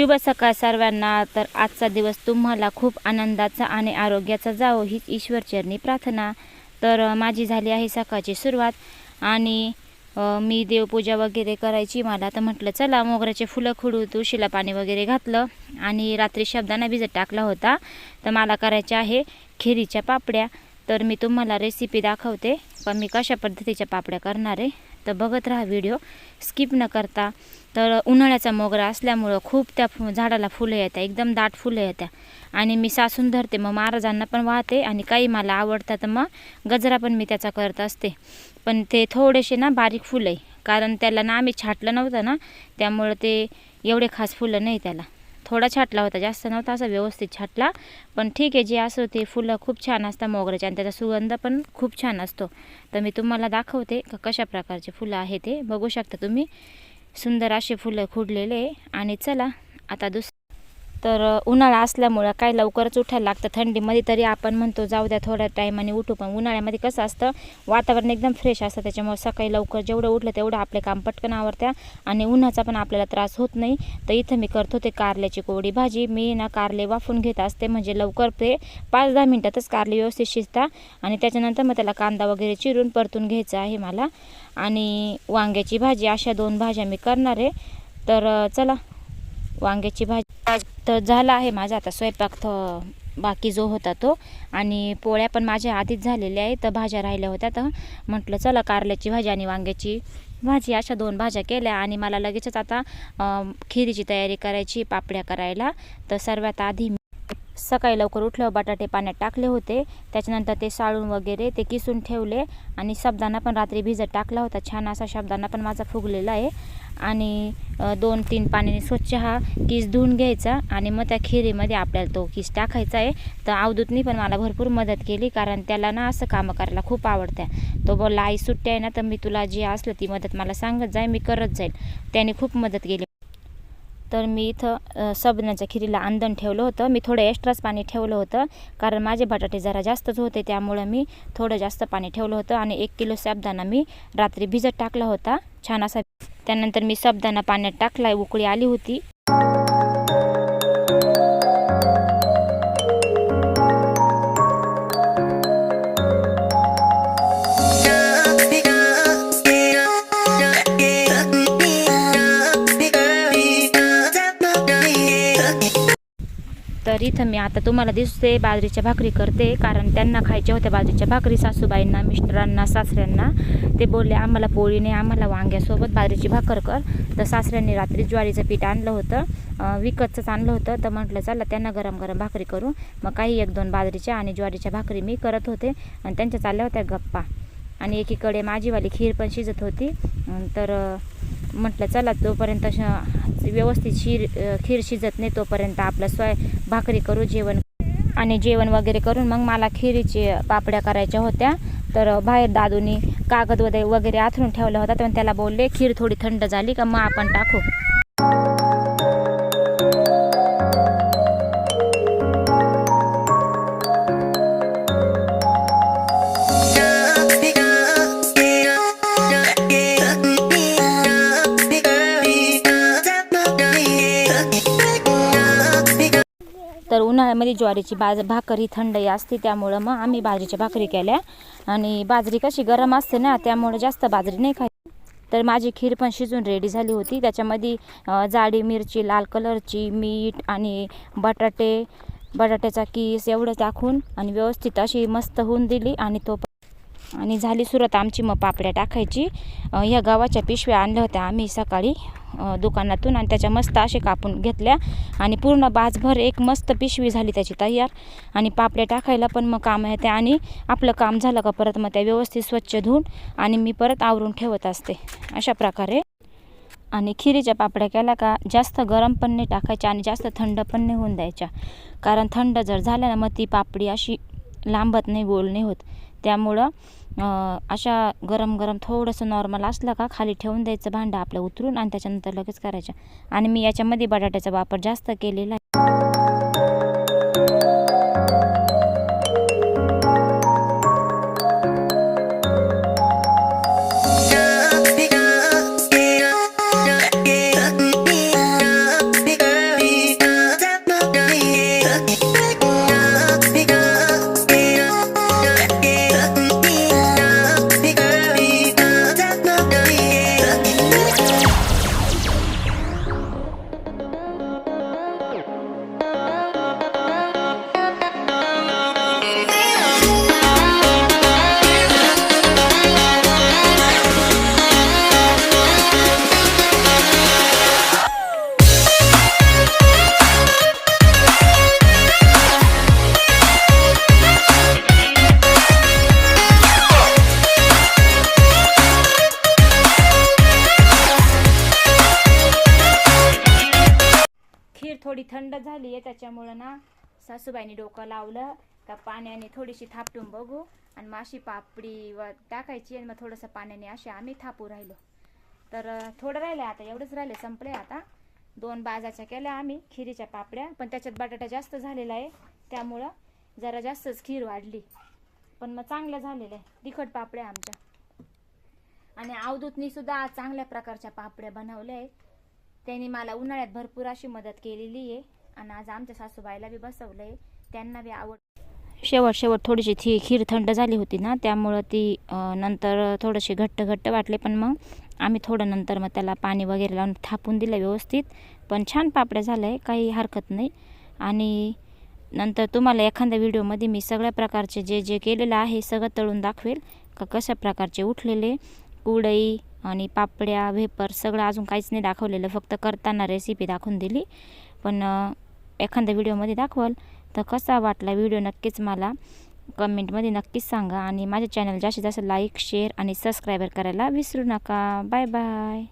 शुभ सकाळ सर्वांना. तर आजचा दिवस तुम्हाला खूप आनंदाचा आणि आरोग्याचा जावो हीच ईश्वरचरणी प्रार्थना. तर माझी झाली आहे सकाळची सुरुवात आणि मी देवपूजा वगैरे करायची मला तर म्हटलं चला मोगऱ्याचे फुलं खुडू तुळशीला पाणी वगैरे घातलं. आणि रात्री शब्दांना भिजत टाकला होता. तर मला करायच्या आहे खिरीच्या पापड्या. तर मी तुम्हाला रेसिपी दाखवते. पण मी कशा पद्धतीच्या पापड्या करणार आहे? तर बघत राहा व्हिडिओ. स्किप न करता. तर उन्हाळ्याचा मोगरा असल्यामुळं खूप त्या फु झाडाला फुलं येतात एकदम दाट फुलं येतात आणि मी सासून धरते. मग महाराजांना पण वाहते आणि काही मला आवडतात मग गजरा पण मी त्याचा करत असते. पण ते थोडेसे ना बारीक फुलं आहे कारण त्याला ना आम्ही छाटलं नव्हतं ना त्यामुळं ते एवढे खास फुलं नाही त्याला. थोडा छाटला होता जास्त नव्हता असा व्यवस्थित छाटला. पण ठीक आहे जे असं ते फुलं खूप छान असतात मोगऱ्याचे आणि त्याचा सुगंध पण खूप छान असतो. तर मी तुम्हाला दाखवते का कशा प्रकारचे फुलं आहे ते. बघू शकता तुम्ही. सुंदर असे फुलं खुडलेले आणि चला आता दुस तर उन्हाळा असल्यामुळं काय लवकरच उठायला लागतं. थंडीमध्ये तरी आपण म्हणतो जाऊ द्या थोड्या टायमाने उठू. पण उन्हाळ्यामध्ये कसं असतं वातावरण एकदम फ्रेश असतं. त्याच्यामुळे सकाळी लवकर जेवढं उठलं तेवढं आपले काम पटकन आवडत्या आणि उन्हाचा पण आपल्याला त्रास होत नाही. तर इथं मी करतो ते कारल्याची कोवडी भाजी. मी ना कारले वाफून घेत असते म्हणजे लवकर ते पाच दहा मिनटातच कारले व्यवस्थित शिजता आणि त्याच्यानंतर मग त्याला कांदा वगैरे चिरून परतून घ्यायचा आहे मला. आणि वांग्याची भाजी अशा दोन भाज्या मी करणार आहे. तर चला वांग्याची भाजी. तर झाला आहे माझा आता स्वयंपाक बाकी जो होता तो. आणि पोळ्या पण माझ्या आधीच झालेल्या आहे तर भाज्या राहिल्या होत्या. तर म्हटलं चला कारल्याची भाजी आणि वांग्याची भाजी अशा दोन भाज्या केल्या. आणि मला लगेचच आता खिरीची तयारी करायची पापड्या करायला. तर सर्वात आधी सकाळी लवकर उठल्यावर बटाटे पाण्यात टाकले होते. त्याच्यानंतर ते साळून वगैरे ते किसून ठेवले आणि शब्दांना पण रात्री भिजत टाकला होता. छान असा शब्दांना पण माझा फुगलेला आहे. आणि दोन तीन पाण्याने स्वच्छ हा किस धुवून घ्यायचा आणि मग त्या खिरीमध्ये आपल्याला तो किस टाकायचा आहे. तर अवधूतनी पण मला भरपूर मदत केली कारण त्याला ना असं कामं करायला खूप आवडतं. तो बोलला आई सुट्टी आहे ना तर मी तुला जी असलं ती मदत मला सांगत जाय मी करत जाईल. त्याने खूप मदत केली. तर मी इथं सबनाच्या खिरीला आंदण ठेवलं होतं. मी थोडं एक्स्ट्राच पाणी ठेवलं होतं कारण माझे बटाटे जरा जास्तच होते त्यामुळं मी थोडं जास्त पाणी ठेवलं होतं आणि एक किलो साबदाणा मी रात्री भिजत टाकला होता छान असा. त्यानंतर मी साबदाणा पाण्यात टाकला उकळी आली होती. तर इथं मी आता तुम्हाला दिसते बाजरीच्या भाकरी करते. कारण त्यांना खायच्या होत्या बाजरीच्या भाकरी सासूबाईंना मिस्टरांना सासऱ्यांना. ते बोलले आम्हाला पोळीने आम्हाला वांग्यासोबत बाजरीची भाकर कर. तर सासऱ्यांनी रात्री ज्वारीचं पीठ आणलं होतं विकतचंच आणलं होतं. तर म्हटलं चला त्यांना गरम गरम भाकरी करू. मग काही एक दोन बाजरीच्या आणि ज्वारीच्या भाकरी मी करत होते. आणि त्यांच्या चालल्या होत्या गप्पा. आणि एकीकडे माझीवाली खीर पण शिजत होती. तर म्हटलं चला तोपर्यंत श- व्यवस्थित शिर खीर शिजत नाही तोपर्यंत आपलं स्वय भाकरी करू जेवण आणि जेवण वगैरे करून मग मला खिरीचे पापड्या करायच्या होत्या. तर बाहेर दादूनी कागद वगैरे वगैरे आथरून ठेवला होता तर त्याला बोलले खीर थोडी थंड झाली का मग आपण टाकू. त्यामध्ये ज्वारीची बाज भाकरी थंडही असते त्यामुळं मग आम्ही बाजरीच्या भाकरी केल्या. आणि बाजरी कशी गरम असते ना त्यामुळं जास्त बाजरी नाही खायची तर माझी खीर पण शिजून रेडी झाली होती. त्याच्यामध्ये जाडी मिरची लाल कलरची मीठ आणि बटाटे बटाट्याचा किस एवढं टाकून आणि व्यवस्थित अशी मस्त होऊन दिली आणि तो आणि झाली सुरुवात आमची मग पापड्या टाकायची. ह्या गावाच्या पिशव्या आणल्या होत्या आम्ही सकाळी दुकानातून आणि त्याच्या मस्त असे कापून घेतल्या. आणि पूर्ण बाजभर एक मस्त पिशवी झाली त्याची तयार. आणि पापड्या टाकायला पण मग काम येते आणि आपलं काम झालं का परत मग त्या व्यवस्थित स्वच्छ धुवून आणि मी परत आवरून ठेवत असते. अशा प्रकारे. आणि खिरीच्या पापड्या केल्या का जास्त गरम पण नाही टाकायच्या आणि जास्त थंड पण नाही होऊन द्यायच्या. कारण थंड जर झाल्या ना मग ती पापडी अशी लांबत नाही गोल नाही होत. त्यामुळं अशा गरम गरम थोडंसं नॉर्मल असलं का खाली ठेवून द्यायचं भांडं आपलं उतरून आणि त्याच्यानंतर लगेच करायचं. आणि मी याच्यामध्ये बटाट्याचा वापर जास्त केलेला आहे. थंड झाली आहे त्याच्यामुळं ना सासूबाईने डोकं लावलं का पाण्याने थोडीशी थापटून बघू आणि मग अशी पापडी व टाकायची आणि मग थोडंसं पाण्याने असे आम्ही थापू राहिलो. तर थोडं राहिलं आता एवढंच राहिले संपले आता. दोन बाजाच्या केल्या आम्ही खिरीच्या पापड्या पण त्याच्यात बटाटा जास्त झालेला आहे त्यामुळं जरा जास्तच खीर वाढली. पण मग चांगलं झालेलं आहे तिखट पापड्या आमच्या. आणि अवधूतनी सुद्धा आज चांगल्या प्रकारच्या पापड्या बनवल्या आहेत. त्यांनी मला उन्हाळ्यात भरपूर अशी मदत केलेली आहे. आणि आज आमच्या सासूबाईला बी बसवलं आहे त्यांना बी आवड शेवट शेवट थोडीशी थी खीर थंड झाली होती ना त्यामुळं ती नंतर थोडीशी घट्ट घट्ट वाटले. पण मग आम्ही थोडं नंतर मग त्याला पाणी वगैरे लावून थापून दिलं व्यवस्थित. पण छान पापड्या झालं आहे काही हरकत नाही. आणि नंतर तुम्हाला एखाद्या व्हिडिओमध्ये मी सगळ्या प्रकारचे जे जे केलेलं आहे सगळं तळून दाखवेल. का कशा प्रकारचे उठलेले कुडई आणि पापड्या वेपर सगळं अजून काहीच नाही दाखवलेलं. फक्त करताना रेसिपी दाखवून दिली. पण एखाद्या व्हिडिओमध्ये दाखवाल तर कसा वाटला व्हिडिओ नक्कीच मला कमेंटमध्ये नक्कीच सांगा. आणि माझ्या चॅनल जास्तीत जास्त लाईक शेअर आणि सबस्क्राईबर करायला विसरू नका. Bye bye